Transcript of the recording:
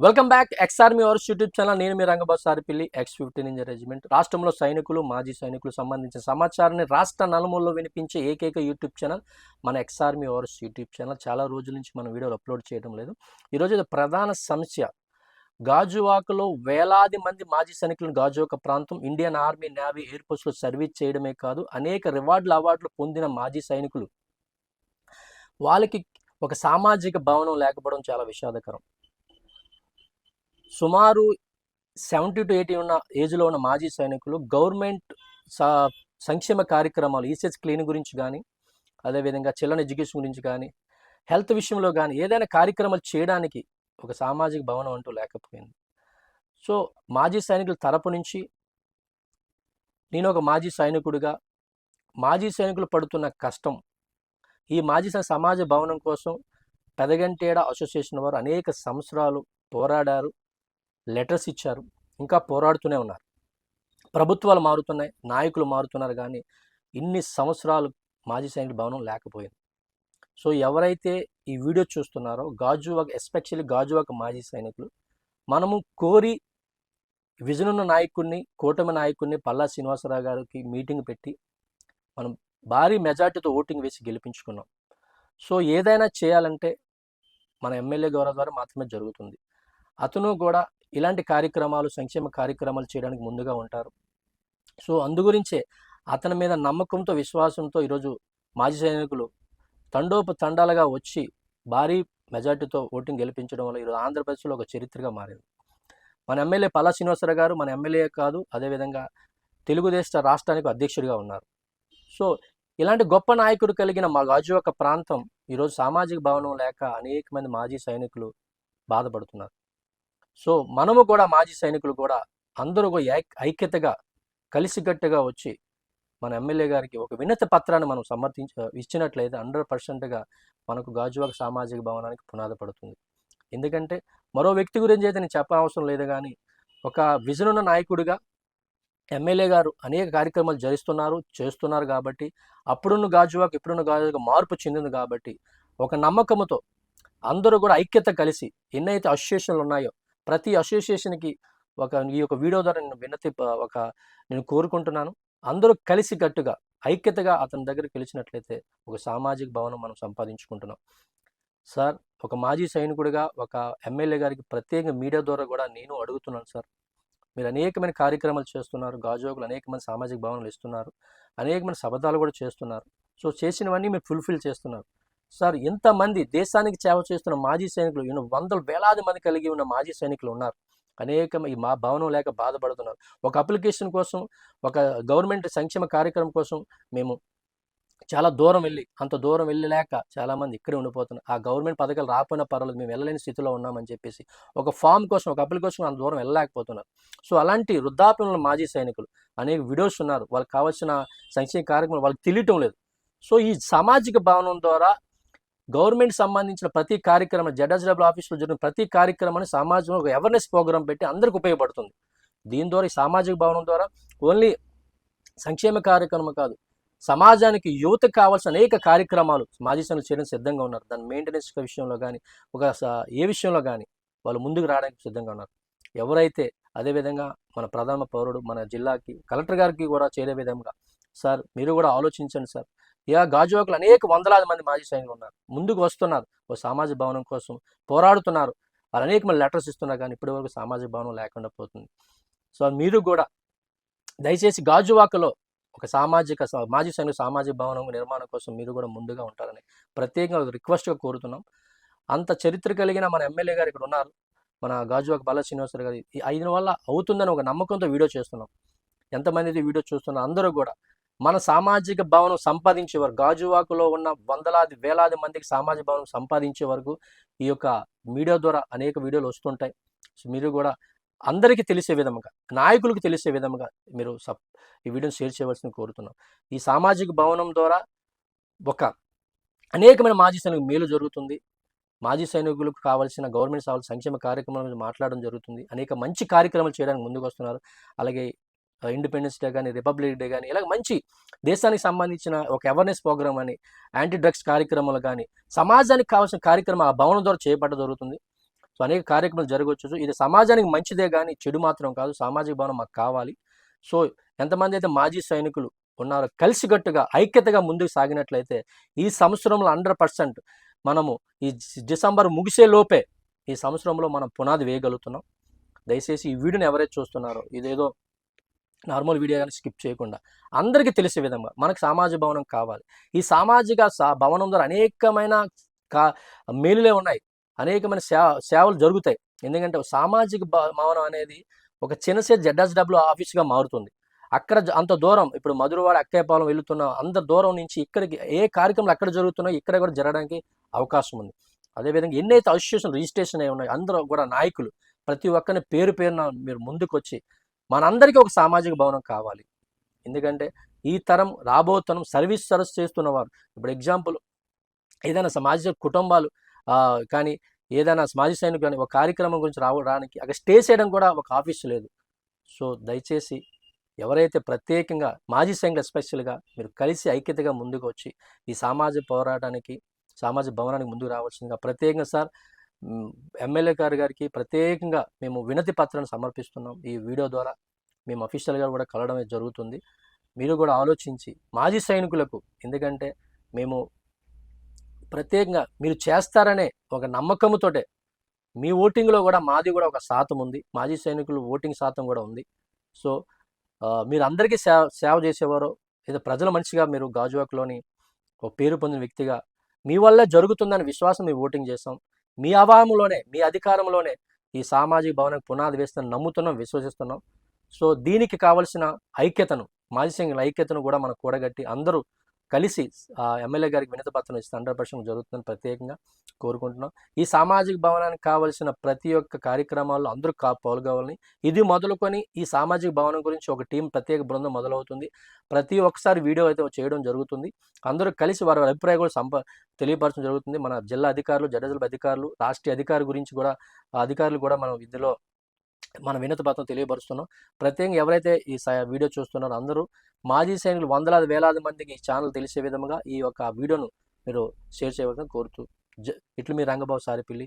Welcome back ex army ours YouTube channel. నేను మీ Rangababu Saripilli ex fifteen ఇంజర్ రెజిమెంట్ రాష్ట్రంలో సైనికులు మాజీ సైనికులు సంబంధించిన సమాచారాన్ని రాష్ట్ర నలుమూలలో వినిపించే ఏకైక యూట్యూబ్ ఛానల్ మన ex army ours YouTube channel. చాలా రోజుల నుంచి మనం వీడియోలు అప్లోడ్ చేయడం లేదు. ఈరోజు ప్రధాన సమస్య గాజువాకలో వేలాది మంది మాజీ సైనికులను గాజువాక ప్రాంతం ఇండియన్ ఆర్మీ నేవీ ఎయిర్ ఫోర్స్లో సర్వీస్ చేయడమే కాదు అనేక రివార్డులు అవార్డులు పొందిన మాజీ సైనికులు. వాళ్ళకి ఒక సామాజిక భవనం లేకపోవడం చాలా విషాదకరం. సుమారు సెవెంటీ టు ఎయిటీ ఉన్న ఏజ్లో ఉన్న మాజీ సైనికులు గవర్నమెంట్ సంక్షేమ కార్యక్రమాలు ఈసెస్ క్లీన్ గురించి కానీ అదేవిధంగా చిల్డ్రన్ ఎడ్యుకేషన్ గురించి కానీ హెల్త్ విషయంలో కానీ ఏదైనా కార్యక్రమాలు చేయడానికి ఒక సామాజిక భవనం అంటూ లేకపోయింది. సో మాజీ సైనికుల తరపు నుంచి నేను ఒక మాజీ సైనికుడిగా మాజీ సైనికులు పడుతున్న కష్టం ఈ మాజీ సైనిక సమాజ భవనం కోసం పెదగంటేడ అసోసియేషన్ వారు అనేక సంవత్సరాలు పోరాడారు. లెటర్స్ ఇచ్చారు. ఇంకా పోరాడుతూనే ఉన్నారు. ప్రభుత్వాలు మారుతున్నాయి. నాయకులు మారుతున్నారు కానీ ఇన్ని సంవత్సరాలు మాజీ సైనికుల భవనం లేకపోయింది. సో ఎవరైతే ఈ వీడియో చూస్తున్నారో గాజువాక ఎస్పెషల్లీ గాజువాక మాజీ సైనికులు మనము కోరి విజన్ ఉన్న నాయకుడిని కూటమి నాయకుడిని పల్లా శ్రీనివాసరావు గారికి మీటింగ్ పెట్టి మనం భారీ మెజార్టీతో ఓటింగ్ వేసి గెలిపించుకున్నాం. సో ఏదైనా చేయాలంటే మన ఎమ్మెల్యే గౌరవ ద్వారా మాత్రమే జరుగుతుంది. అతను కూడా ఇలాంటి కార్యక్రమాలు సంక్షేమ కార్యక్రమాలు చేయడానికి ముందుగా ఉంటారు. సో అందుగురించే అతని మీద నమ్మకంతో విశ్వాసంతో ఈరోజు మాజీ సైనికులు తండోపు తండాలుగా వచ్చి భారీ మెజార్టీతో ఓటింగ్ గెలిపించడం వల్ల ఈరోజు ఆంధ్రప్రదేశ్లో ఒక చరిత్రగా మారింది. మన ఎమ్మెల్యే పల్లా శ్రీనివాసరావు గారు మన ఎమ్మెల్యే కాదు అదేవిధంగా తెలుగుదేశం రాష్ట్రానికి అధ్యక్షుడిగా ఉన్నారు. సో ఇలాంటి గొప్ప నాయకుడు కలిగిన మా గాజువాక ప్రాంతం ఈరోజు సామాజిక భవనం లేక అనేక మంది మాజీ సైనికులు బాధపడుతున్నారు. సో మనము కూడా మాజీ సైనికులు కూడా అందరూ ఐక్- ఐక్యతగా కలిసికట్టుగా వచ్చి మన ఎమ్మెల్యే గారికి ఒక వినతి పత్రాన్ని మనం సమర్థించ ఇచ్చినట్లయితే హండ్రెడ్ పర్సెంట్గా మనకు గాజువాక సామాజిక భవనానికి పునాది పడుతుంది. ఎందుకంటే మరో వ్యక్తి గురించి అయితే నేను చెప్పనవసరం లేదు కానీ ఒక విజన్ ఉన్న నాయకుడిగా ఎమ్మెల్యే గారు అనేక కార్యక్రమాలు జరిస్తున్నారు చేస్తున్నారు కాబట్టి అప్పుడున్న గాజువాక ఇప్పుడున్న గాజువాక మార్పు చెందింది కాబట్టి ఒక నమ్మకంతో అందరూ కూడా ఐక్యత కలిసి ఎన్నైతే అసోసియేషన్లు ఉన్నాయో ప్రతి అసోసియేషన్కి ఒక ఈ యొక్క వీడియో ద్వారా నేను వినతి ఒక నేను కోరుకుంటున్నాను. అందరూ కలిసి గట్టుగా ఐక్యతగా అతని దగ్గరికి పిలిచినట్లయితే ఒక సామాజిక భవనం మనం సంపాదించుకుంటున్నాం. సార్ ఒక మాజీ సైనికుడిగా ఒక ఎమ్మెల్యే గారికి ప్రత్యేక మీడియా ద్వారా కూడా నేను అడుగుతున్నాను సార్. మీరు అనేకమైన కార్యక్రమాలు చేస్తున్నారు గాజోగులు అనేకమైన సామాజిక భవనాలు ఇస్తున్నారు అనేకమైన శబదాలు కూడా చేస్తున్నారు. సో చేసినవన్నీ మీరు ఫుల్ఫిల్ చేస్తున్నారు. సార్ ఎంతమంది దేశానికి సేవ చేస్తున్న మాజీ సైనికులు ఎన్నో వందల వేలాది మంది కలిగి ఉన్న మాజీ సైనికులు ఉన్నారు. అనేక ఈ మా భవనం లేక బాధపడుతున్నారు. ఒక అప్లికేషన్ కోసం ఒక గవర్నమెంట్ సంక్షేమ కార్యక్రమం కోసం మేము చాలా దూరం వెళ్ళి అంత దూరం వెళ్ళలేక చాలామంది ఇక్కడే ఉండిపోతున్నారు. ఆ గవర్నమెంట్ పథకాలు రాకపోయినా పర్వాలేదు మేము వెళ్ళలేని స్థితిలో ఉన్నామని చెప్పేసి ఒక ఫామ్ కోసం ఒక అప్లికేషన్ అంత దూరం వెళ్ళలేకపోతున్నారు. సో అలాంటి వృద్ధాప్యంలో మాజీ సైనికులు అనేక వీడియోస్ ఉన్నారు. వాళ్ళకి కావాల్సిన సంక్షేమ కార్యక్రమాలు వాళ్ళకి తెలియటం లేదు. సో ఈ సామాజిక భవనం ద్వారా గవర్నమెంట్ సంబంధించిన ప్రతి కార్యక్రమం జడ్ఎస్డబ్ల్యూ ఆఫీస్లో జరిగిన ప్రతి కార్యక్రమాన్ని సమాజంలో ఒక అవేర్నెస్ ప్రోగ్రామ్ పెట్టి అందరికి ఉపయోగపడుతుంది. దీని ద్వారా ఈ సామాజిక భవనం ద్వారా ఓన్లీ సంక్షేమ కార్యక్రమం కాదు సమాజానికి యువతకు కావాల్సిన అనేక కార్యక్రమాలు మాజీ సైనికులు చేయడం సిద్ధంగా ఉన్నారు. దాని మెయింటెనెన్స్ విషయంలో కానీ ఒక ఏ విషయంలో కానీ వాళ్ళు ముందుకు రావడానికి సిద్ధంగా ఉన్నారు. ఎవరైతే అదేవిధంగా మన ప్రధాన పౌరుడు మన జిల్లాకి కలెక్టర్ గారికి కూడా చేరే విధంగా సార్ మీరు కూడా ఆలోచించండి సార్. ఇక గాజువాకులు అనేక వందలాది మంది మాజీ సైనికులు ఉన్నారు. ముందుకు వస్తున్నారు. ఓ సామాజిక భవనం కోసం పోరాడుతున్నారు. వాళ్ళు అనేక మంది లెటర్స్ ఇస్తున్నారు కానీ ఇప్పటి వరకు సామాజిక భవనం లేకుండా పోతుంది. సో మీరు కూడా దయచేసి గాజువాకలో ఒక సామాజిక మాజీ సైనిక సామాజిక భవనం నిర్మాణం కోసం మీరు కూడా ముందుగా ఉంటారని ప్రత్యేకంగా రిక్వెస్ట్గా కోరుతున్నాం. అంత చరిత్ర కలిగిన మన ఎమ్మెల్యే గారు ఇక్కడ ఉన్నారు. మన గాజువాక బాల శ్రీనివాసరావు గారు. ఈ అయిన వల్ల అవుతుందని ఒక నమ్మకంతో వీడియో చేస్తున్నాం. ఎంతమంది వీడియో చూస్తున్నారు అందరూ కూడా మన సామాజిక భవనం సంపాదించే వరకు గాజువాకులో ఉన్న వందలాది వేలాది మందికి సామాజిక భవనం సంపాదించే వరకు ఈ యొక్క మీడియా ద్వారా అనేక వీడియోలు వస్తుంటాయి. సో మీరు కూడా అందరికీ తెలిసే విధంగా నాయకులకు తెలిసే విధంగా మీరు సప్ ఈ వీడియోని షేర్ చేయవలసింది కోరుతున్నాం. ఈ సామాజిక భవనం ద్వారా ఒక అనేకమైన మాజీ సైనికులకు మేలు జరుగుతుంది. మాజీ సైనికులకు కావాల్సిన గవర్నమెంట్ కావాల్సిన సంక్షేమ కార్యక్రమాల మీద మాట్లాడడం జరుగుతుంది. అనేక మంచి కార్యక్రమాలు చేయడానికి ముందుకు వస్తున్నారు అలాగే ఇండిపెండెన్స్ డే కానీ రిపబ్లిక్ డే కానీ ఇలా మంచి దేశానికి సంబంధించిన ఒక అవేర్నెస్ ప్రోగ్రామ్ అని యాంటీ డ్రగ్స్ కార్యక్రమాలు కానీ సమాజానికి కావాల్సిన కార్యక్రమం ఆ భవనం ద్వారా చేపట్ట జరుగుతుంది. సో అనేక కార్యక్రమాలు జరగవచ్చు ఇది సమాజానికి మంచిదే కానీ చెడు మాత్రం కాదు. సామాజిక భవనం మాకు కావాలి. సో ఎంతమంది అయితే మాజీ సైనికులు ఉన్నారో కలిసికట్టుగా ఐక్యతగా ముందుకు సాగినట్లయితే ఈ సంవత్సరంలో హండ్రెడ్ పర్సెంట్ మనము ఈ డిసెంబర్ ముగిసే లోపే ఈ సంవత్సరంలో మనం పునాది వేయగలుగుతున్నాం. దయచేసి ఈ వీడియోని ఎవరైతే చూస్తున్నారో ఇదేదో నార్మల్ వీడియో కానీ స్కిప్ చేయకుండా అందరికీ తెలిసే విధంగా మనకు సామాజిక భవనం కావాలి. ఈ సామాజిక సా- భవనం ద్వారా అనేకమైన కా మేలులే ఉన్నాయి. అనేకమైన సేవ సేవలు జరుగుతాయి. ఎందుకంటే సామాజిక భ- భవనం అనేది ఒక చిన్నసే జడ్ఎస్డబ్ల్యూ ఆఫీస్గా మారుతుంది. అక్కడ అంత దూరం ఇప్పుడు మధురవాడ అక్కయ్యపాలెం వెళుతున్న అంత దూరం నుంచి ఇక్కడికి ఏ కార్యక్రమాలు ఎక్కడ జరుగుతున్నాయో ఇక్కడ కూడా జరగడానికి అవకాశం ఉంది. అదేవిధంగా ఎన్నైతే అసోసియేషన్ రిజిస్ట్రేషన్ అయి ఉన్నాయో అందరూ కూడా నాయకులు ప్రతి ఒక్కరిని పేరు పేరున మీరు ముందుకు వచ్చి మనందరికీ ఒక సామాజిక భవనం కావాలి. ఎందుకంటే ఈ తరం రాబో తరం సర్వీస్ సర్వీస్ చేస్తున్నవారు. ఇప్పుడు ఎగ్జాంపుల్ ఏదైనా సమాజ కుటుంబాలు కానీ ఏదైనా సమాజ సైనికులు కానీ ఒక కార్యక్రమం గురించి రావడానికి అక్కడ స్టే చేయడం కూడా ఒక ఆఫీస్ లేదు. సో దయచేసి ఎవరైతే ప్రత్యేకంగా మాజీ సైనికులు ఎస్పెషల్గా మీరు కలిసి ఐక్యతగా ముందుకు వచ్చి ఈ సామాజిక పోరాటానికి సామాజిక భవనానికి ముందుకు రావాల్సిందిగా ప్రత్యేకంగా సార్ ఎమ్మెల్యే గారి గారికి ప్రత్యేకంగా మేము వినతి పత్రాన్ని సమర్పిస్తున్నాం ఈ వీడియో ద్వారా. మేము అఫీషియల్గా కూడా కలవడం జరుగుతుంది. మీరు కూడా ఆలోచించి మాజీ సైనికులకు ఎందుకంటే మేము ప్రత్యేకంగా మీరు చేస్తారనే ఒక నమ్మకంతోటే మీ ఓటింగ్లో కూడా మాది కూడా ఒక శాతం ఉంది. మాజీ సైనికులు ఓటింగ్ శాతం కూడా ఉంది. సో మీరు అందరికీ సేవ సేవ చేసేవారు. లేదా ప్రజల మనిషిగా మీరు గాజువాక్లోని ఒక పేరు పొందిన వ్యక్తిగా మీ వల్ల జరుగుతుందని విశ్వాసం మీ ఓటింగ్ చేస్తాం మీ అవాములోనే మీ అధికారంలోనే ఈ సామాజిక భవనానికి పునాది వేస్తున్న నమ్ముతున్నాం విశ్వసిస్తున్నాం. సో దీనికి కావలసిన ఐక్యతను మాజీ సైనికుల ఐక్యతను కూడా మనం కూడగట్టి అందరూ కలిసి ఎమ్మెల్యే గారికి వినతి పత్రం ఇస్తే హండ్రెడ్ పర్సెంట్ జరుగుతుందని ప్రత్యేకంగా కోరుకుంటున్నాం. ఈ సామాజిక భవనానికి కావలసిన ప్రతి ఒక్క కార్యక్రమాల్లో అందరూ కా పాల్గొవాలని ఇది మొదలుకొని ఈ సామాజిక భవనం గురించి ఒక టీం ప్రత్యేక బృందం మొదలవుతుంది. ప్రతి ఒక్కసారి వీడియో అయితే చేయడం జరుగుతుంది. అందరూ కలిసి వారి అభిప్రాయం అభిప్రాయాలు సంప తెలియపరచడం జరుగుతుంది. మన జిల్లా అధికారులు జడ్జల అధికారులు రాష్ట్రీయ అధికారి గురించి కూడా అధికారులు కూడా మనం ఇందులో మన వినతి పత్రం తెలియపరుస్తున్నాం. ప్రత్యేకంగా ఎవరైతే ఈ స- వీడియో చూస్తున్నారో అందరూ మాజీ సైనికులు వందలాది వేలాది మందికి ఈ ఛానల్ తెలిసే విధంగా ఈ యొక్క వీడియోను మీరు షేర్ చేయవలసిన కోరుతూ జ- ఇట్లు మీ రంగబాబు సారిపిల్లి